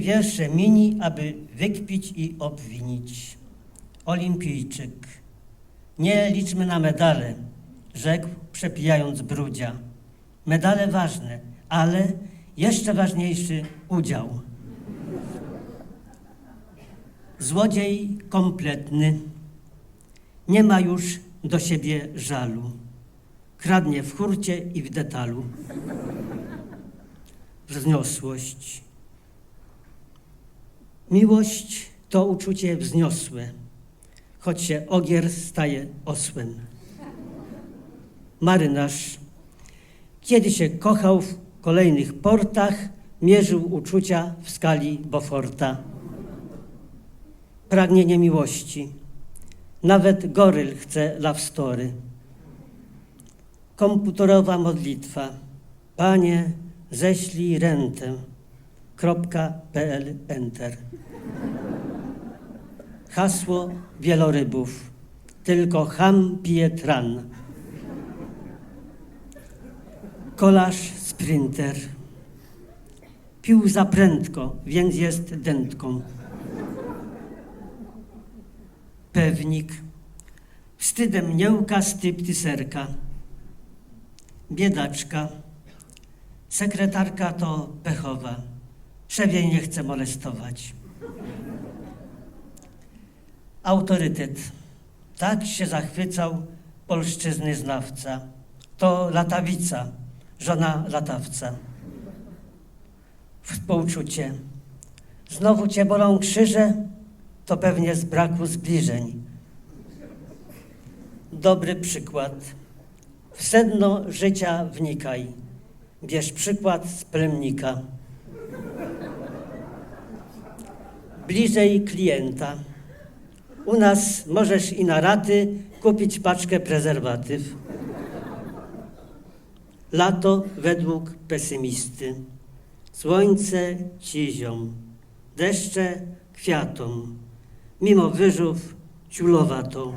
Wiersze mini, aby wykpić i obwinić. Olimpijczyk. Nie liczmy na medale, rzekł przepijając brudzia. Medale ważne, ale jeszcze ważniejszy udział. Złodziej kompletny. Nie ma już do siebie żalu. Kradnie w hurcie i w detalu. Wzniosłość. Miłość to uczucie wzniosłe, choć się ogier staje osłem. Marynarz, kiedy się kochał w kolejnych portach, mierzył uczucia w skali Beauforta. Pragnienie miłości. Nawet goryl chce love story. Komputerowa modlitwa. Panie, ześlij rentę. PL Enter. Hasło wielorybów. Tylko ham pije tran. Kolarz sprinter. Pił za prędko, więc jest dętką. Pewnik. Wstydem niełka styptyserka. Biedaczka. Sekretarka to pechowa. Szef nie chce molestować. Autorytet. Tak się zachwycał polszczyzny znawca. To latawica, żona latawca. Współczucie. Znowu cię bolą krzyże? To pewnie z braku zbliżeń. Dobry przykład. W sedno życia wnikaj. Bierz przykład z plemnika. Bliżej klienta. U nas możesz i na raty kupić paczkę prezerwatyw. Lato według pesymisty. Słońce ciziom, deszcze kwiatom, mimo wyżów ciulowato.